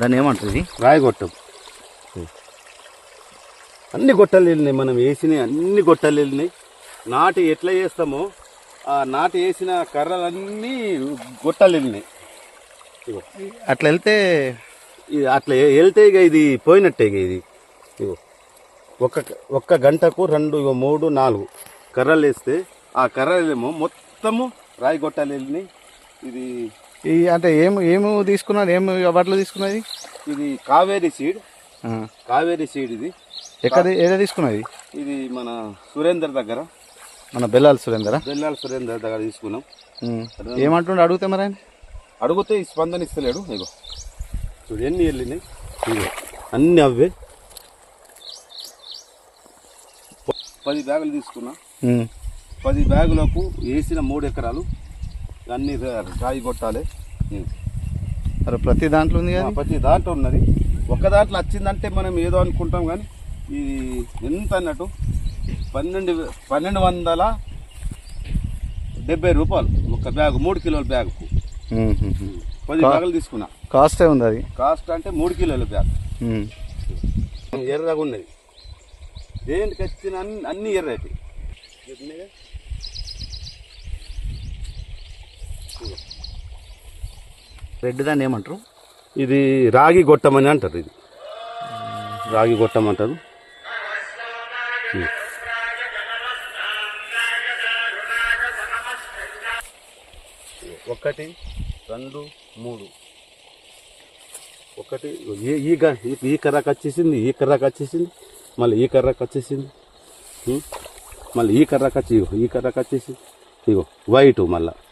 దాన్ని ఏమంటారు ఇది? రాయగొట్టం. అన్ని గొట్టాలు వెళ్ళినాయి మనం వేసిన అన్ని గొట్టాలు వెళ్ళినాయి. నాటి ఎట్లా చేస్తామో ఆ నాటి వేసిన కర్రలన్నీ గొట్టాలు వెళ్ళినాయి. ఇగో. అట్లా వెళ్తే ఇది అట్లా వెళ్తే ఇక ఇది పోయినట్టే ఇక ఇది. ఇగో. ఒక్క ఒక్క గంటకు రెండు ఇగో మూడు నాలుగు కర్రలు వేస్తే ఆ కర్రలేమో మొత్తము రాయి గొట్టాలు వెళ్ళినాయి. ఇది ఈ అంటే ఏం ఏమి తీసుకున్నారు? ఏం వాటిలో తీసుకున్నది? ఇది కావేరి సీడ్. కావేరి సీడ్ ఇది. ఎక్కడ ఏదో తీసుకున్నది? ఇది మన సురేందర్ దగ్గర. మన బెల్లాలి సురేందరా? బెల్లాల సురేందర్ దగ్గర తీసుకున్నాం. ఏమంటుండే? అడిగితే మరి ఆయన? అడిగితే ఈ స్పందన ఇస్తలేడు ఇగో. చూడు ఎన్ని వెళ్ళినాయి ఇగో అన్ని అవే. పది బ్యాగులు తీసుకున్నా. పది బ్యాగులకు వేసిన మూడు ఎకరాలు. అన్ని రాయి కొట్టాలి. మరి ప్రతి దాంట్లో ఉంది కదా ప్రతి దాంట్లో ఉన్నది. ఒక దాంట్లో వచ్చిందంటే మనం ఏదో అనుకుంటాం కానీ ఇది ఎంత అన్నట్టు పన్నెండు పన్నెండు వందల డెబ్బై రూపాయలు ఒక బ్యాగ్ మూడు కిలోల బ్యాగ్కు. పది బ్యాగులు తీసుకున్నా. కాస్టే ఉంది అది. కాస్ట్ అంటే మూడు కిలోల బ్యాగ్. ఎర్రగా ఉన్నది. దేనికి వచ్చిన అన్ని అన్ని ఎర్రటి రెడ్ దాన్ని ఏమంటారు? ఇది రాగి గొట్టమని అంటారు ఇది. రాగి గొట్టం అంటారు. ఒకటి రెండు మూడు. ఒకటి ఈ ఈ ఈ- కర్రకు వచ్చేసింది ఈ కర్రకు వచ్చేసింది మళ్ళీ ఈ కర్రకు వచ్చేసింది. మళ్ళీ ఈ కర్రకు వచ్చి ఈ కర్రకు వచ్చేసింది ఇగో వైట్ మళ్ళీ.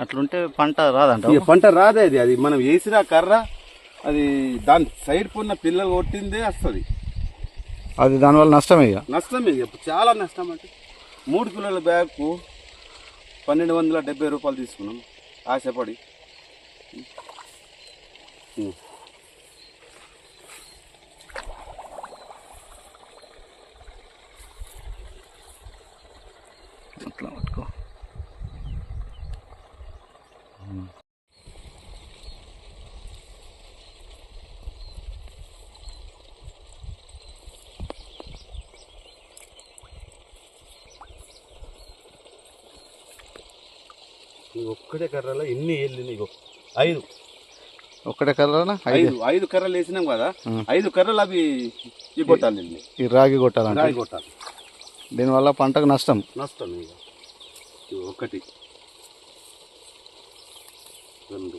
అట్లుంటే పంట రాదంట ఇక పంట రాదే అది. అది మనం వేసిన కర్ర అది దాని సైడ్ కొన్న పిల్లలు కొట్టిందే వస్తుంది. అది దానివల్ల నష్టమే ఇక. నష్టమే ఇక. చాలా నష్టం అంటే మూడు కిలోల బ్యాగ్కు పన్నెండు వందల డెబ్బై రూపాయలు తీసుకున్నాం. ఆశపడి. ఈ ఒక్కటే కర్రలో ఎన్ని వెళ్ళినాయి ఇగో? ఐదు. ఒక్కటే కర్రనా ఐదు. ఐదు. ఐదు కర్రలు వేసినాం కదా. ఐదు కర్రలు అవి ఈ కొట్టాలి వెళ్ళినాయి ఈ రాగి కొట్టాలంటే రాయి కొట్టాలి దీనివల్ల పంటకు నష్టం? నష్టం ఇక ఒకటి. రెండు.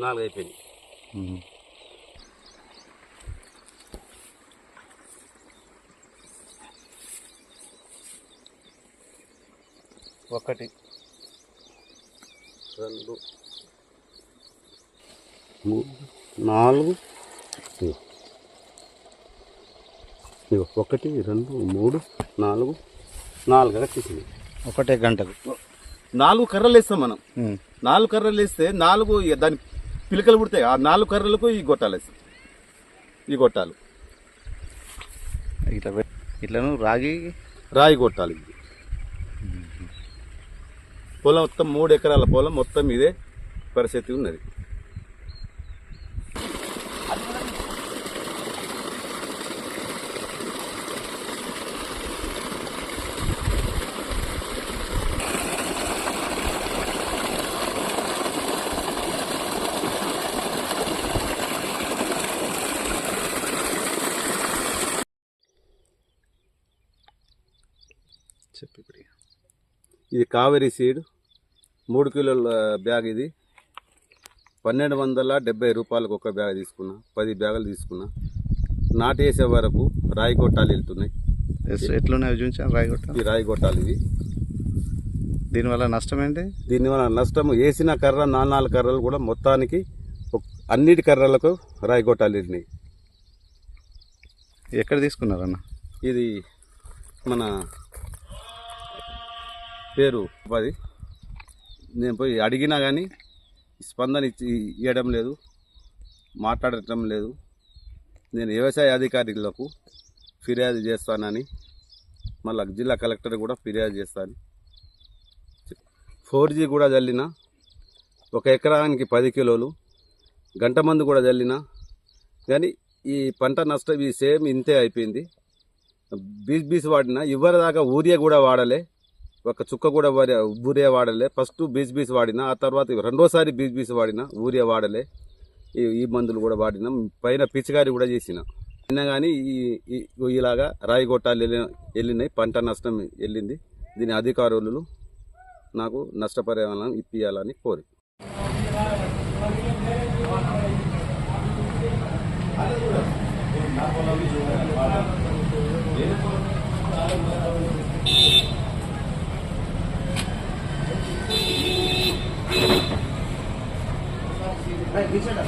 నాలుగు అయిపోయినాయి ఉమ్. ఒకటి. రెండు. మూడు నాలుగు. ఒకటి రెండు మూడు నాలుగు నాలుగు వచ్చేసింది ఒకటే గంటకు. నాలుగు కర్రలు వేస్తాం మనం. నాలుగు కర్రలు వేస్తే నాలుగు దాని పిలకలు పుడతాయి. ఆ నాలుగు కర్రలకు ఈ గొట్టాలు ఈ గొట్టాలు. ఇట్లా ఇట్లను రాగి రాయి కొట్టాలి ఇది పొలం మొత్తం మూడు ఎకరాల పొలం మొత్తం ఇదే పరిస్థితి ఉన్నది. చెప్పి ఇప్పుడు. ఇది కావేరీ సీడ్. మూడు కిలోల బ్యాగ్ ఇది. పన్నెండు వందల డెబ్బై రూపాయలకు ఒక బ్యాగ్ తీసుకున్నా. పది బ్యాగులు తీసుకున్నా. నాటు వేసే వరకు రాయి కొట్టాలు వెళ్తున్నాయి. ఎట్లున్నాయో చూపించాను రాగి కొట్ట ఈ రాయి కొట్టాలు ఇవి. దీనివల్ల నష్టం ఏంటి? దీనివల్ల నష్టం వేసిన కర్ర నాలుగు కర్రలు కూడా మొత్తానికి అన్నిటి కర్రలకు రాయి కొట్టాలు వెళ్ళినాయి ఎక్కడ తీసుకున్నారన్న? ఇది మన పేరు ఉపాధి నేను పోయి అడిగినా కానీ స్పందన ఇచ్చి ఇవ్వడం లేదు మాట్లాడటం లేదు. నేను వ్యవసాయ అధికారులకు ఫిర్యాదు చేస్తానని మళ్ళీ జిల్లా కలెక్టర్ కూడా ఫిర్యాదు చేస్తాను. ఫోర్ జీ కూడా చల్లిన ఒక ఎకరానికి పది కిలోలు గంట మందు కూడా చల్లిన కానీ ఈ పంట నష్టం ఈ సేమ్ ఇంతే అయిపోయింది. బీస్ బీస్ వాడిన ఇవ్వరి దాకా ఊరియా కూడా వాడలే. ఒక చుక్క కూడా వాడే ఊరే వాడలే. ఫస్ట్ బీస్ బీస్ వాడిన ఆ తర్వాత రెండోసారి బీస్ బీస్ వాడిన ఊరే వాడలే. ఈ ఈ మందులు కూడా వాడిన పైన పిచికారి కూడా చేసిన. అయినా కానీ ఈ ఇలాగా రాయి గొట్టాలు వెళ్ళినాయి. పంట నష్టం వెళ్ళింది. దీని అధికారులు నాకు నష్టపరిహారం ఇప్పియాలని కోరి. Bisa?